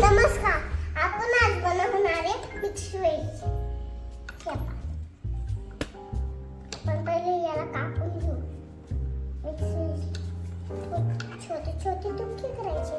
नमस्कार आपण आज बनवणार आहे मिक्स पण पहिले याला कापून घेऊ. मिक्स व्हेज छोटे छोटे तुकडे करायचे.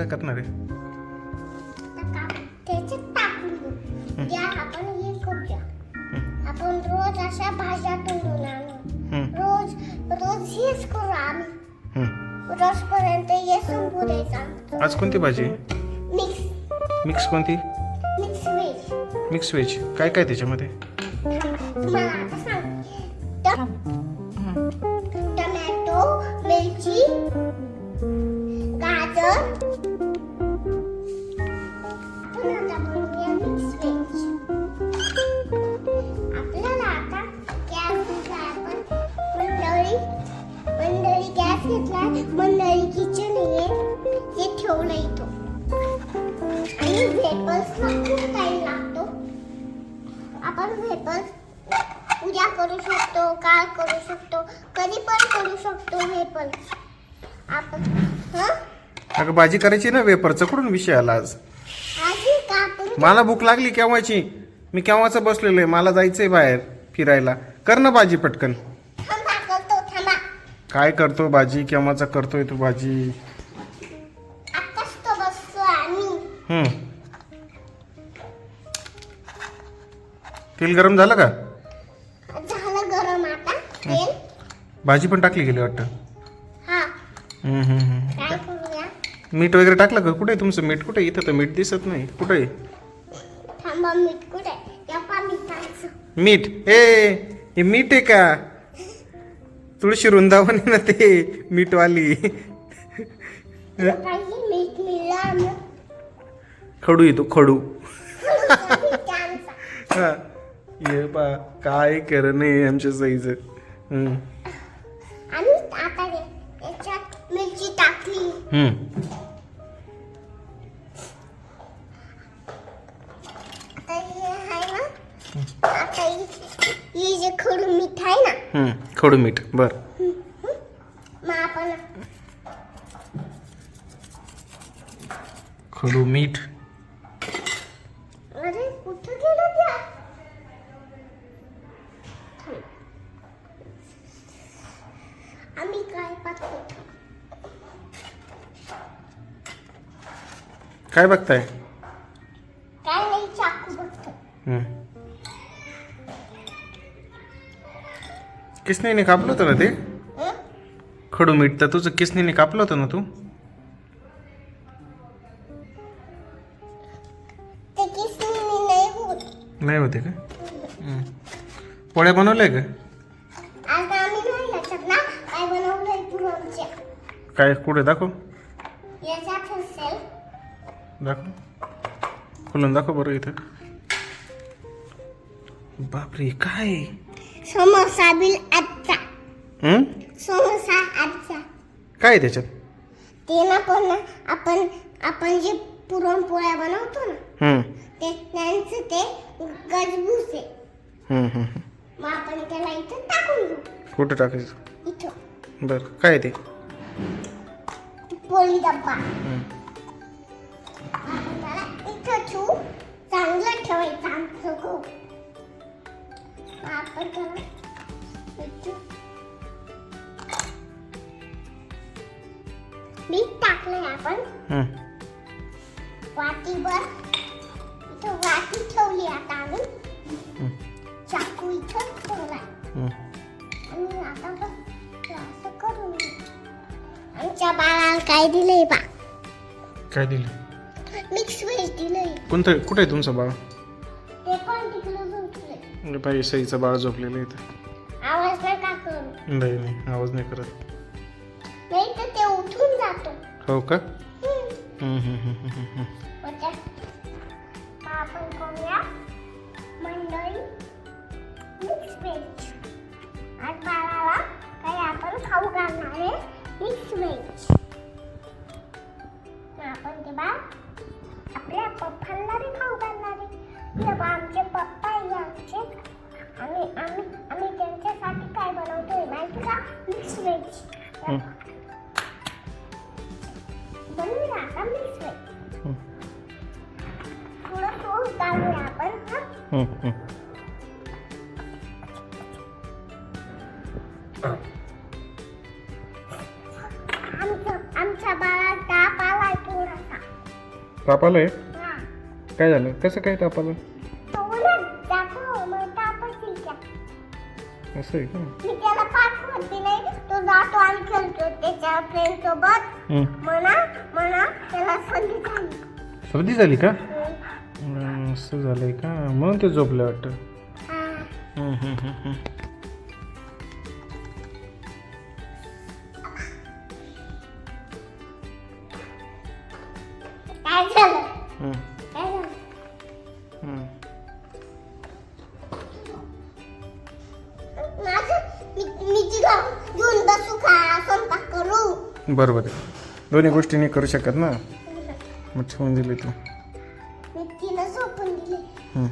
काय करणार आहे? आपण रोज अशा भाज्या तोडून आणू. रोज रोज हेच करू आम्ही. हं. रोजपर्यंत हे संपू द्यायचा आज कोणती भाजी? मिक्स. मिक्स कोणती? Mix veg. Mix veg. काय काय त्याच्यामध्ये? तुम्हाला घेतलाय मंडळी किचन आहे हे ठेवलं इथं. आणि वेपर्सला खूप टाइम लागतो. आपण वेपर्स उद्या करू शकतो काल करू शकतो कधी पण करू शकतो वेपर्स आपण हं? अगं भाजी करायची ना वेपरचा कुठून विषय आला आज? आधी मला भूक लागली केव्हाची? मी केव्हाचं बसलेलो आहे? मला जायचंय बाहेर फिरायला. कर ना भाजी पटकन. काय करतो भाजी? केव्हाचा करतोय तू भाजी? तो बसतो आम्ही. तेल गरम झालं का? झालं गरम आता तेल. भाजी पण टाकली गेली वाटतं. हा. काय करूया? मीठ वगैरे टाकलं का? कुठे आहे तुमचं मीठ? कुठे आहे? इथं तर मीठ दिसत नाही. कुठे आहे? थांबा मीठ कुठे मीठ. ए हे मीठ आहे का? तुळशी वृंदावन आहे ना ते मीठवाली खडू येतो खडू. हा. ये बा काय कर नाही आमच्या साईचं हं. हे मिरची टाकली. आता हे जे खडू मीठ आहे ना खडू मीठ. बर. खडू मीठ. अरे कुठं गेलं त्या आम्ही काय काय बघताय? काय नाही चाकू बघतो. किसनीने कापलं होतं ना ते? खडू मीठ तर तुझं किसनीने कापलं होतं ना तू? नाही होत. का. पोळ्या बनवल्या का? आज आम्ही नाही याच्यात ना काय कुठे दाखव? दाखव. खोलून दाखव बरं इथं. बापरे काय? समोसा बिल आजचा हं? समोसा आजचा काय आहे त्याच्यात ते ना पण ना आपण आपण जे पुरणपोळ्या बनवतो ना हं. ते त्यांचं ते गजबूस आहे हं, हं, हं. मग आपण त्याला इथं टाकून घेऊ कुठं टाकायचं इथं बरं काय आहे ते पोळी डब्बा हं. आपण त्याला इथं ठेवू चांगलं ठेवायचं आमचं खूप. मीठ टाकलंय आपण. वाटीभर इथं वाटी ठेवली आता आम्ही. चाकू इथं ठेवलाय हं. आणि आता असं करून. आमच्या बाळाला काय दिलंय बा काय दिलं मिक्स व्हेज दिलंय कोणतं कुठं आहे तुमचं बाळ झोपलंय बाई सईचं बाळ झोपलेलं आहे इथं. आवाज नका करू? नाही नाही आवाज नाही करत. नाही तर ते उठून जातो. हो का? हम्म. म्हणजे आपण करूया. मंडळी मिक्स व्हेज आज बाळाला काही आपण खाऊ घालणार आहे. मिक्स व्हेज आपण ते बाळ आपल्या पप्पांना बी खाऊ घालणार आहे. बा आमचे पप्पा आम्ही आम्ही आम्ही त्यांच्यासाठी काय बनवतोय माहिती का? Mix veg. बनवूया आता मिक्स व्हेज. थोडं सॉस घालूया आपण हा. आमचं आमच्या बाळा ताप आलाय थोडासा. ताप आलंय? हा. काय झालं? कसं काय ताप असं आहे का? मी त्याला पाठवत बी नाही तो जातो आणि खेळतो त्याच्या फ्रेंड सोबत. हं. म्हणा म्हणा त्याला संधी झाली. सर्दी झाली का. हं, असं झालंय का? म्हणून ते झोपलं वाटतं. हा. हं, हं, हं, हं. काय झालं? हं, बरोबर आहे. दोन्ही गोष्टी नाही करू शकत ना? मग ठेवून दिली तू. मी तिला झोपून दिले. हं.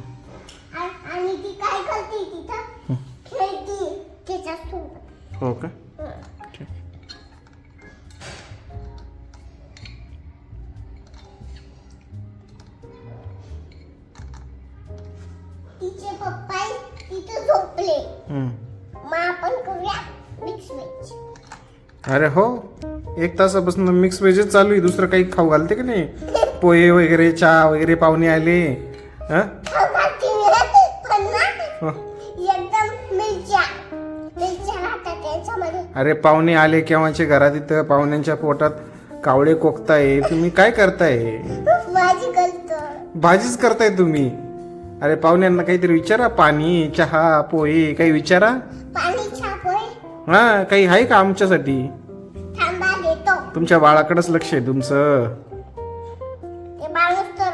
आ- आणि ती काय करते तिथं? खेळते त्याच्यासोबत हो का? हं. ठीक. तिचे पप्पा तिथं झोपले. हं. मग आपण करूया मिक्स व्हेज अरे हो. एक तासापासून मिक्स व्हेजच चालू आहे. दुसरं काही खाऊ घालते की नाही? पोहे वगैरे चहा वगैरे पाहुणे आले. हं? अरे पाहुणे आले केव्हाचे घरात इथं? पाहुण्यांच्या पोटात कावळे कोकताय. तुम्ही काय करताय? भाजीच करताय तुम्ही? अरे पाहुण्यांना काहीतरी विचारा. पाणी चहा पोहे काही विचारा. हा काही आहे का आमच्यासाठी? तुमच्या बाळाकडेच लक्ष आहे तुमचं. ते माणूस तर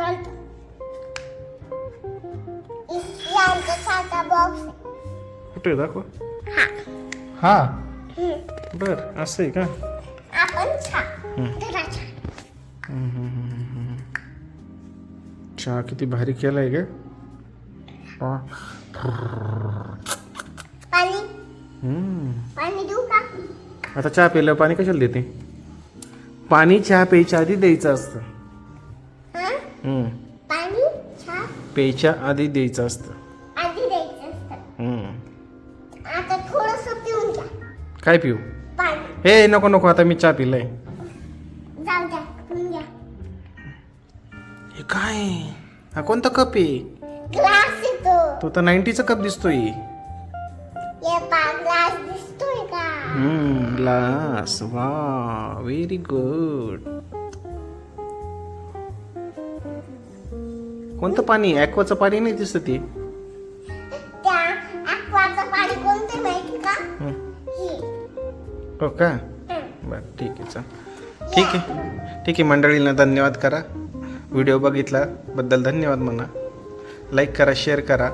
आमचा छाचा बॉक्स कुठे दाखव. हा. हा. बर असं आहे का? आपण छा हम्म. धरा छा हम्म, हम्म, हम्म, हम्म. चहा किती भारी केलाय ग. हा. पाणी? हम्म. पाणी देऊ का? आता चहा प्यायला पाणी कशाला देते? पाणी चहा प्यायच्या आधी द्यायचं असतं. हा? हम्म. पाणी छा प्यायच्या आधी द्यायचं असतं. आधी द्यायचं असतं. हम्म. आता थोडस पिऊन घ्या. काय पिऊ? पाणी. हे नको नको आता मी चहा पिलाय. जाऊ द्या पिऊन घ्या. हे काय? हा कोणता कप आहे? ग्लास येतो. तो तर नाईन्टीचा कप दिसतोय. ये पा ग्लास ग्लास वा व्हेरी गुड कोणतं पाणी? ॲक्वाचं पाणी नाही दिसत ते हं. का. बरं ठीक आहे चल. ठीक आहे. ठीक आहे मंडळींना धन्यवाद करा. व्हिडिओ बघितला बद्दल धन्यवाद म्हणा. लाईक करा शेअर करा.